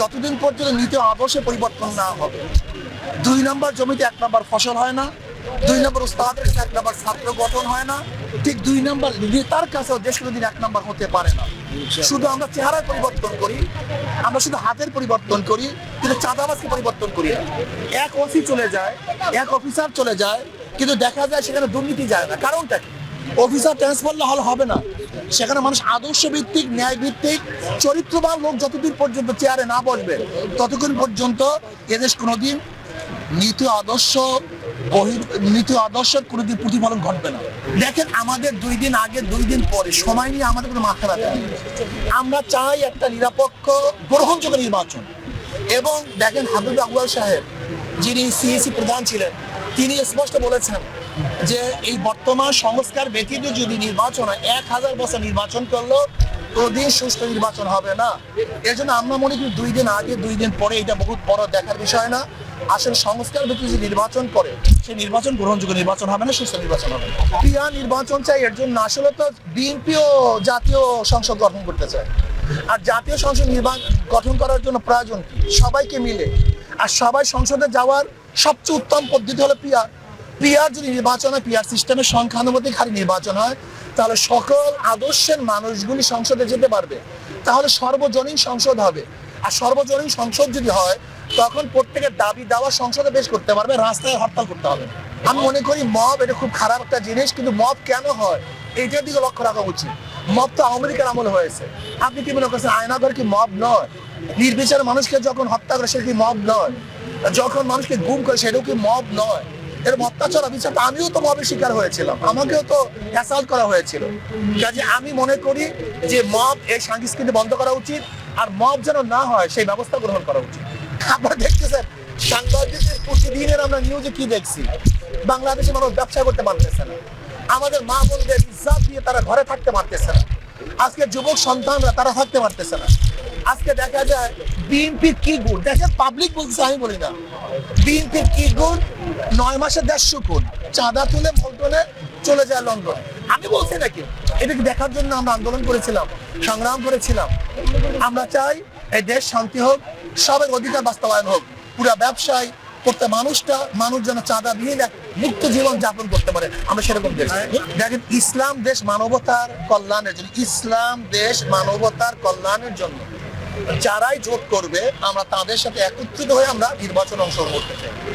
যতদিন পর্যন্ত নীতি আদর্শে পরিবর্তন না হবে দুই নম্বর জমিতে এক নম্বর ফসল হয় না দুই নম্বর উস্তাদের কাছে এক নম্বর ছাত্র গঠন হয় না ঠিক দুই নম্বর নেতার কাছেও দেশ কোনোদিন এক নম্বর হতে পারে না। শুধু আমরা চেহারার পরিবর্তন করি আমরা শুধু হাতের পরিবর্তন করি কিন্তু চাঁদাবাজকে পরিবর্তন করি না। এক ওসি চলে যায় এক অফিসার চলে যায় কিন্তু দেখা যায় সেখানে দুর্নীতি যায় না। কারণটা কি? অফিসার ট্রান্সফার হলে হবে না। সেখানে মানুষ আদর্শ ভিত্তিক ন্যায় ভিত্তিক চরিত্রবান লোক যতদিন পর্যন্ত চেয়ারে না বসবে, ততক্ষণ পর্যন্ত এদেশ কোনোদিন নীতি আদর্শ নীতি আদর্শের কোনোদিন প্রতিফলন ঘটবে না দেখেন আমাদের দুই দিন আগে, দুই দিন পরে, সময় নিয়ে আমাদের কোনো মাথা নেই। আমরা চাই একটা নিরপেক্ষ, গ্রহণযোগ্য নির্বাচন এবং দেখেন হাবিব আগুয়াল সাহেব, যিনি সিএসি প্রধান ছিলেন, তিনি স্পষ্ট বলেছেন যে এই বর্তমান সংস্কার ব্যতীত যদি নির্বাচন হয়, এক হাজার বছর নির্বাচন করল কোনোদিন সুষ্ঠু নির্বাচন হবে না। এর জন্য আমরা মনে করি দুই দিন আগে, দুই দিন পরে এটা বহুত বড় দেখার বিষয় না। আসলে সংস্কার যে নির্বাচন করে নির্বাচন গ্রহণযোগ্য নির্বাচন হবে না সুস্থ নির্বাচন হবে না। নির্বাচন চাই, এর জন্য আসলে তো জাতীয় সংসদ গঠন করতে চায়। আর জাতীয় সংসদ নির্বাচন গঠন করার জন্য প্রয়োজন কি? সবাইকে মিলে। আর সবাই সংসদে যাওয়ার সবচেয়ে উত্তম পদ্ধতি হলো পিয়ার পিয়ার যদি নির্বাচন হয়, পিয়ার সিস্টেমের সংখ্যানুপাতিক হারে নির্বাচন হয়, তাহলে সকল আদর্শের মানুষগুলি সংসদে যেতে পারবে। তাহলে সর্বজনীন সংসদ হবে। আর সর্বজনীন সংসদ যদি হয়, তখন প্রত্যেকের দাবি দাওয়া সংসদে পেশ করতে পারবে, রাস্তায় হরতাল করতে হবে। আমি মনে করি মব এটা খুব খারাপ একটা জিনিস, কিন্তু মব কেন হয়, এইটার দিকে লক্ষ্য রাখা উচিত। মব তো আওয়ামী লীগের আমল হয়েছে। আপনি কি মনে করছেন আয়নাঘর কি মব নয়? নির্বিচার মানুষকে যখন হত্যা করে সেটা কি মব নয়? যখন মানুষকে গুম করে, সেটাও কি মব নয়? এরকম অত্যাচার আমিও তো মবের শিকার হয়েছিলাম। আমাকেও তো অ্যাসাল্ট করা হয়েছিল। কাজে আমি মনে করি যে মব এই বন্ধ করা উচিত আর মব যেন না হয়, সেই ব্যবস্থা গ্রহণ করা উচিত। দেখতেছেন, সাংবাদিকদের প্রতিদিনের আমরা নিউজে কি দেখছি? বাংলাদেশে মানুষ ব্যবসা করতে পারতেছে না। আমাদের মা বোনদের ইজ্জাত দিয়ে তারা ঘরে থাকতে পারতেছে না। আজকে যুবক সন্তানরা তারা থাকতে পারতেছে না। আজকে দেখা যায় বিএনপির কি গুণ? পাবলিক বলছে আমি বলি না। বিএনপির কি গুণ? নয় মাসে দেড়শো চাঁদা তুলে চলে যায় লন্ডন। আমি বলছি নাকি এটাকে দেখার জন্য আমরা আন্দোলন করেছিলাম, সংগ্রাম করেছিলাম। আমরা চাই এই দেশ শান্তি হোক, সবের অধিকার বাস্তবায়ন হোক। পুরা ব্যবসায় প্রত্যেক মানুষটা, মানুষ যেন চাঁদা দিয়ে মুক্ত জীবন যাপন করতে পারে। আমরা সেরকম দেখেন, ইসলাম দেশ মানবতার কল্যাণের জন্য, ইসলাম দেশ মানবতার কল্যাণের জন্য। যারাই জোট করবে আমরা তাদের সাথে একত্রিত হয়ে আমরা নির্বাচন অংশগ্রহণ করতে চাই।